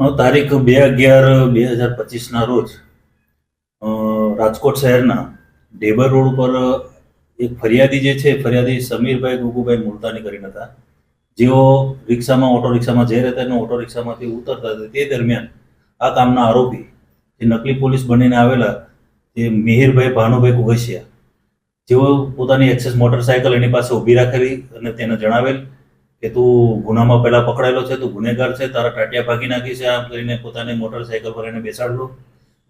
તારીખ બે અગિયાર બે હજાર પચીસના રોજ રાજકોટ શહેરના ઢેબર રોડ ઉપર એક ફરિયાદી જે છે, ફરિયાદી સમીરભાઈ ગુગુભાઈ મુલતાની કરીને હતા. જેઓ રિક્ષામાં, ઓટો રિક્ષામાં જઈ રહ્યા હતા અને ઓટો રિક્ષામાંથી ઉતરતા હતા. તે દરમિયાન આ કામના આરોપી, જે નકલી પોલીસ બનીને આવેલા, તે મિહિરભાઈ ભાનુભાઈ કુગસિયા જેઓ પોતાની એક્સેસ મોટરસાયકલ એની પાસે ઊભી રાખેલી અને તેને જણાવેલ કે તું ગુનામાં પહેલા પકડાયેલો છે, તું ગુનેગાર છે, તારા ટાટિયા ભાગી નાખી છે, આમ કરીને પોતાની મોટરસાયકલ પર એને બેસાડલો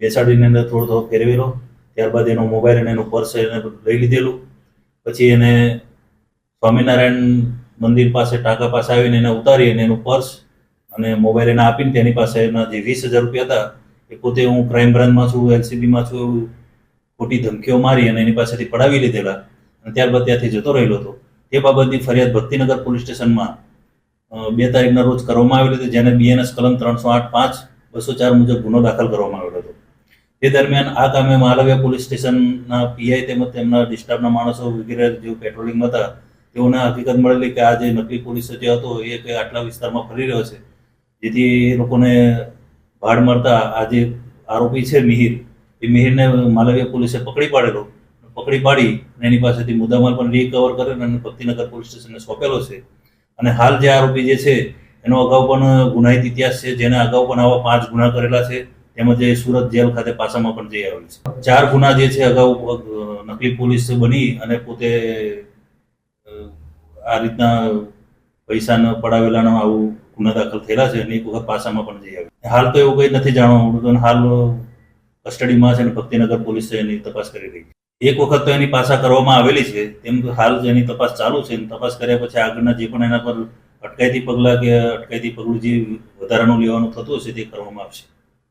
બેસાડીને અંદર થોડો થોડો ફેરવેલો ત્યારબાદ એનો મોબાઈલ અને એનું પર્સ એને લઈ લીધેલું. પછી એને સ્વામિનારાયણ મંદિર પાસે ટાંકા પાસે આવીને એને ઉતારી અને એનું પર્સ અને મોબાઈલ એને આપીને તેની પાસે એના જે વીસ હજાર રૂપિયા હતા, એ પોતે હું ક્રાઇમ બ્રાન્ચમાં છું એલસીબીમાં છું ખોટી ધમકીઓ મારી અને એની પાસેથી પડાવી લીધેલા. અને ત્યારબાદ ત્યાંથી જતો રહેલો હતો. તે બાબતની ફરિયાદ ભક્તિનગર પોલીસ સ્ટેશનમાં બે તારીખના રોજ કરવામાં આવેલી હતી, જેને બીએનએસ કલમ ત્રણસો આઠ પાંચ બસો ચાર મુજબ ગુનો દાખલ કરવામાં આવેલો હતો. તે દરમિયાન આ કામે માલવ્યા પોલીસ સ્ટેશનના પીઆઈ તેમજ તેમના ડિસ્ટાફના માણસો વગેરે જે પેટ્રોલિંગમાં હતા, તેઓને હકીકત મળેલી કે આ જે નકલી પોલીસ જે હતો, એ કે આટલા વિસ્તારમાં ફરી રહ્યો છે. જેથી એ લોકોને ભાડ મળતા આ જે આરોપી છે મિહિર, એ મિહિરને માલવ્યા પોલીસે પકડી પાડેલો. પકડી પાડી અને એની પાસેથી મુદ્દામાલ પણ રિકવર કર્યો અને ભક્તિનગર પોલીસ સ્ટેશનને સોંપેલો છે. અને હાલ જે આરોપી જે છે, એનો અગાઉ પણ ગુનાહિત ઇતિહાસ છે, જેને અગાઉ પણ આવા પાંચ ગુના કરેલા છે, તેમજ એ સુરત જેલ ખાતે પાસામાં પણ જઈ આવેલ છે. ચાર ગુના જે છે, અગાઉ નકલી પોલીસ બની અને પોતે આ રીતના પૈસા ન પડાવેલાનો આવું ગુના દાખલ થયેલા છે અને એક વખત પાસામાં પણ જઈ આવ્યું હાલ તો એવું કંઈ નથી જાણવા મળતું હાલ કસ્ટડીમાં છે અને ભક્તિનગર પોલીસ એની તપાસ કરી રહી છે. એક વખત તો એની પાછા કરવામાં આવેલી છે. તેમ હાલ એની તપાસ ચાલુ છે તપાસ કર્યા પછી આગળના જે પણ એના પર અટકાયતી પગલાં કે અટકાયતી પગલું જે વધારાનું લેવાનું થતું હશે તે કરવામાં આવશે.